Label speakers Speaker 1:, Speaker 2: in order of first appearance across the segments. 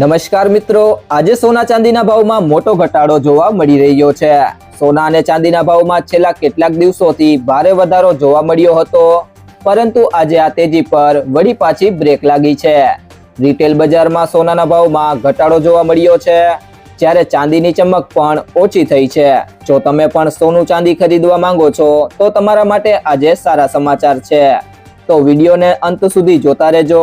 Speaker 1: નમસ્કાર મિત્રો, આજે સોના ચાંદીના ભાવમાં મોટો ઘટાડો જોવા મળી રહ્યો છે. સોના અને ચાંદીના ભાવમાં છેલ્લા કેટલાક દિવસોથી ભારે વધારો જોવા મળ્યો હતો. પરંતુ આજે આ તેજી પર વળી પાછી બ્રેક લાગી છે. રિટેલ બજારમાં સોનાના ભાવમાં ઘટાડો જોવા મળ્યો છે. જ્યારે ચાંદીની ચમક પણ ઓછી થઈ છે. જો તમે પણ સોનું ચાંદી ખરીદવા માંગો છો, તો તમારા માટે આજે સારા સમાચાર છે. તો વિડીયોને અંત સુધી જોતા રહેજો.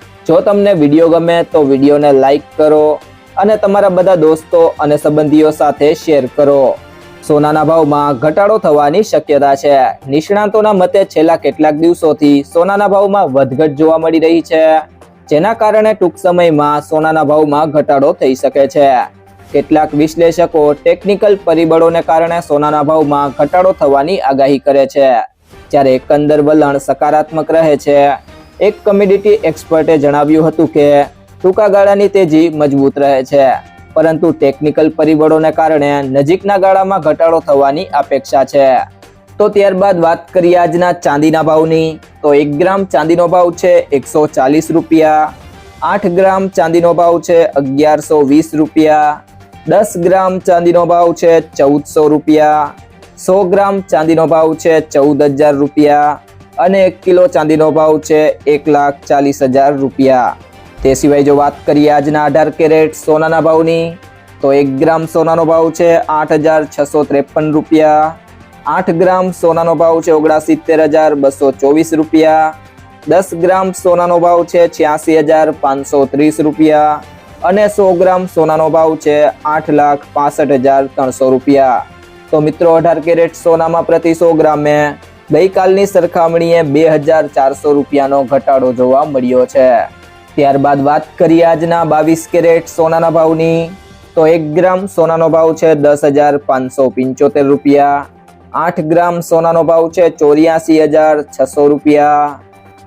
Speaker 1: જો તમને વીડિયો ગમે તો વિડીયોને લાઈક કરો અને તમારા બધા દોસ્તો અને સંબંધીઓ સાથે શેર કરો. સોનાના ભાવમાં ઘટાડો થવાની શક્યતા છે. નિષ્ણાતોના મતે છેલ્લા કેટલાક દિવસોથી સોનાના ભાવમાં વધઘટ જોવા મળી રહી છે, જેના કારણે ટૂંક સમયમાં સોનાના ભાવમાં ઘટાડો થઈ શકે છે. કેટલાક વિશ્લેષકો ટેકનિકલ પરિબળોને કારણે સોનાના ભાવમાં ઘટાડો થવાની આગાહી કરે છે, જ્યારે એકંદર વલણ સકારાત્મક રહે છે. એક કમ્યુનિટી એક્સપર્ટે જણાવ્યું હતું કે ટૂંકા ગાળાની તેજી મજબૂત રહે છે, પરંતુ ટેકનિકલ પરિબળોને કારણે નજીકના ગાળામાં ઘટાડો થવાની અપેક્ષા છે. તો ત્યારબાદ વાત કરીએ આજના ચાંદીના ભાવની. તો એક ગ્રામ ચાંદીનો ભાવ છે એકસો ચાલીસ રૂપિયા, આઠ ગ્રામ ચાંદીનો ભાવ છે અગિયારસો વીસ રૂપિયા, દસ ગ્રામ ચાંદીનો ભાવ છે ચૌદસો રૂપિયા, સો ગ્રામ ચાંદીનો ભાવ છે ચૌદ હજાર રૂપિયા અને એક કિલો ચાંદીનો ભાવ છે એક લાખ ચાલીસ હજાર રૂપિયા. તે સિવાય જો વાત કરીએ આજના અઢાર કેરેટ સોનાના ભાવની, તો એક ગ્રામ સોનાનો ભાવ છે આઠ હજાર છસો ત્રેપન રૂપિયા. આઠ ગ્રામ સોનાનો ભાવ છે ઓગણસિત્તેર હજાર બસો ચોવીસ રૂપિયા. દસ ગ્રામ સોનાનો ભાવ છે છ્યાસી હજાર પાંચસો ત્રીસ રૂપિયા. અને સો ગ્રામ સોનાનો ભાવ છે આઠ લાખ પાસઠ હજાર ત્રણસો રૂપિયા. તો મિત્રો અઢાર કેરેટ સોનામાં પ્રતિ સો ગ્રામે ગઈકાલની સરખામણીએ બે હજાર ચારસો રૂપિયાનો ઘટાડો જોવા મળ્યો છે. ત્યારબાદ વાત કરીએ આજના બાવીસ કેરેટ સોનાના ભાવની. તો એક ગ્રામ સોનાનો ભાવ છે દસ હજાર પાંચસો પંચોતેર રૂપિયા. આઠ ગ્રામ સોનાનો ભાવ છે ચોર્યાસી હજાર છસો રૂપિયા.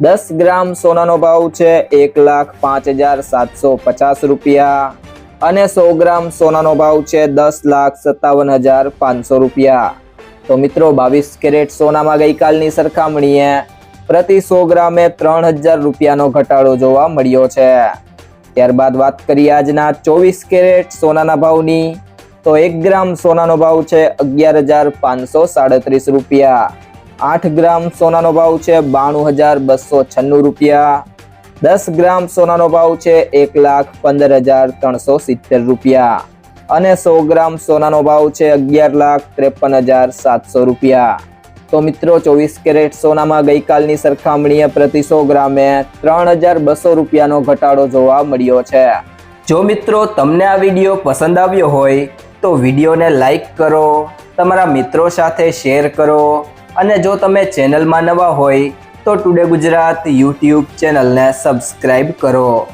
Speaker 1: દસ ગ્રામ સોનાનો ભાવ છે એક લાખ પાંચ હજાર સાતસો પચાસ રૂપિયા. અને સો ગ્રામ સોનાનો ભાવ છે દસ લાખ સત્તાવન હજાર પાંચસો રૂપિયા. તો મિત્રો, બાવીસ કેરેટ સોનામાં ગઈકાલની સરખામણીએ પ્રતિ સો ગ્રામે ત્રણ હજાર રૂપિયાનો ઘટાડો જોવા મળ્યો છે. ત્યારબાદ વાત કરીએ આજના ચોવીસ કેરેટ સોનાના ભાવની. તો એક ગ્રામ સોનાનો ભાવ છે અગિયાર હજાર પાંચસો સાડત્રીસ રૂપિયા. આઠ ગ્રામ સોનાનો ભાવ છે બાણું હજાર બસો છન્નું રૂપિયા. દસ ગ્રામ સોનાનો ભાવ છે એક લાખ પંદર હજાર ત્રણસો સિત્તેર રૂપિયા. અને સો ગ્રામ સોનાનો ભાવ છે અગિયાર લાખ ત્રેપન હજાર સાતસો રૂપિયા. તો મિત્રો, ચોવીસ કેરેટ સોનામાં ગઈકાલની સરખામણીએ પ્રતિ સો ગ્રામે ત્રણ હજાર બસો રૂપિયાનો ઘટાડો જોવા મળ્યો છે. જો મિત્રો, તમને આ વીડિયો પસંદ આવ્યો હોય, તો વિડીયોને લાઈક કરો, તમારા મિત્રો સાથે શેર કરો, અને જો તમે ચેનલમાં નવા હોય, તો ટુડે ગુજરાત યુટ્યુબ ચેનલને સબસ્ક્રાઈબ કરો.